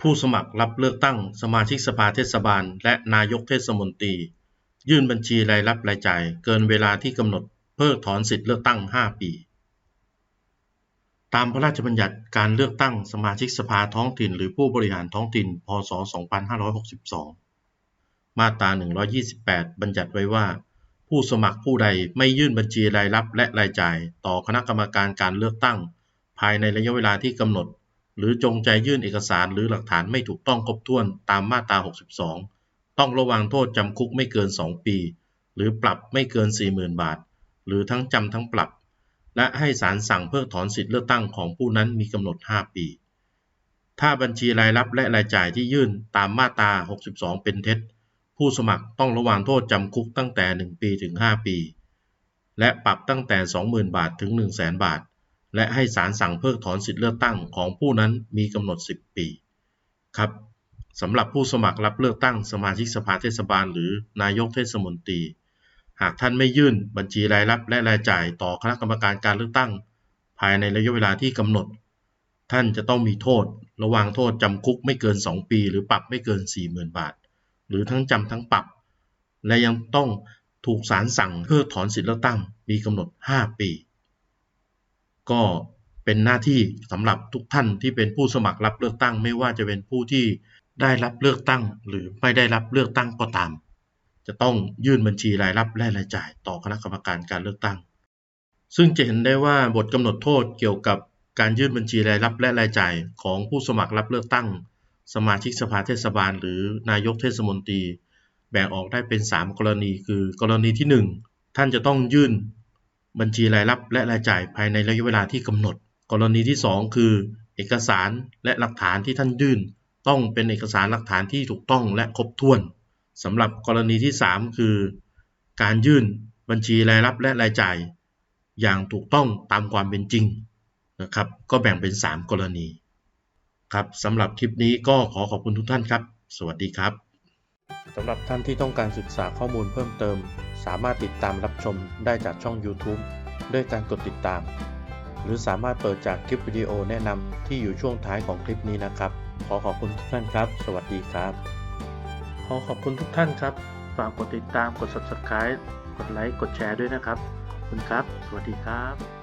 ผู้สมัครรับเลือกตั้งสมาชิกสภาเทศบาล และนายกเทศมนตรี ยื่นบัญชีรายรับรายจ่าย เกินเวลาที่กำหนด เพิกถอนสิทธิเลือกตั้ง 5 ปี ตามพระราชบัญญัติการเลือกตั้งสมาชิกสภาท้องถิ่น หรือผู้บริหารท้องถิ่น พ.ศ.2562 มาตรา 128 บัญญัติไว้ว่า ผู้สมัครผู้ใดไม่ยื่นบัญชีรายรับและรายจ่าย ต่อคณะกรรมการการเลือกตั้ง ภายในระยะเวลาที่กำหนด หรือจงใจยื่นเอกสารหรือหลักฐานไม่ถูกต้องครบถ้วนตามมาตรา 62 ต้องระวังโทษจำคุกไม่เกิน 2 ปี หรือปรับไม่เกิน 40,000 บาท หรือทั้งจำทั้งปรับ และให้ศาลสั่งเพิกถอนสิทธิเลือกตั้งของผู้นั้นมีกำหนด 5 ปี ถ้าบัญชีรายรับและรายจ่ายที่ยื่นตามมาตรา 62 เป็นเท็จ ผู้สมัครต้องระวังโทษจำคุกตั้งแต่ 1 ปีถึง 5 ปี และปรับตั้งแต่ 20,000 บาทถึง 100,000บาท และให้ศาลสั่งเพิกถอนสิทธิเลือกตั้งของผู้นั้นมีกำหนด 10 ปี ครับสำหรับผู้สมัครรับเลือกตั้งสมาชิกสภาเทศบาล หรือนายกเทศมนตรี หากท่านไม่ยื่นบัญชีรายรับและรายจ่ายต่อคณะกรรมการการเลือกตั้ง ภายในระยะเวลาที่กำหนด ท่านจะต้องมีโทษ ระวางโทษจำคุกไม่เกิน 2 ปี หรือปรับไม่เกิน 40,000 บาท หรือทั้งจำทั้งปรับ และยังต้องถูกศาลสั่งเพิกถอนสิทธิเลือกตั้ง มีกำหนด 5 ปี ก็เป็นหน้าที่สำหรับทุกท่านที่เป็นผู้สมัครรับเลือกตั้ง ไม่ว่าจะเป็นผู้ที่ได้รับเลือกตั้ง หรือไม่ได้รับเลือกตั้งก็ตาม จะต้องยื่นบัญชีรายรับและรายจ่าย ต่อคณะกรรมการการเลือกตั้ง ซึ่งจะเห็นได้ว่าบทกำหนดโทษเกี่ยวกับการยื่นบัญชีรายรับและรายจ่ายของผู้สมัครรับเลือกตั้ง สมาชิกสภาเทศบาล หรือนายกเทศมนตรี แบ่งออกได้เป็น 3 กรณี คือ กรณีที่ 1 ท่านจะต้องยื่น บัญชีรายรับและรายจ่ายภายในระยะเวลาที่กำหนด กรณีที่ 2 คือ เอกสารและหลักฐานที่ท่านยื่น ต้องเป็นเอกสารหลักฐานที่ถูกต้องและครบถ้วนสำหรับกรณีที่ 3 คือ การยื่นบัญชีรายรับและรายจ่าย อย่างถูกต้องตามความเป็นจริงนะครับ ก็แบ่งเป็น 3 กรณีครับสำหรับคลิปนี้ก็ขอขอบคุณทุกท่านครับ สวัสดีครับสำหรับท่านที่ต้องการศึกษาข้อมูลเพิ่มเติม สามารถติดตามรับชมได้จากช่อง YouTube ด้วยการกดติดตาม หรือสามารถเปิดจากคลิปวิดีโอแนะนำที่อยู่ช่วงท้ายของคลิปนี้นะครับ ขอขอบคุณทุกท่านครับ สวัสดีครับ ขอขอบคุณทุกท่านครับ ฝากกดติดตามกด subscribe กดไลค์กดแชร์ด้วยนะครับ ขอบคุณครับ สวัสดีครับ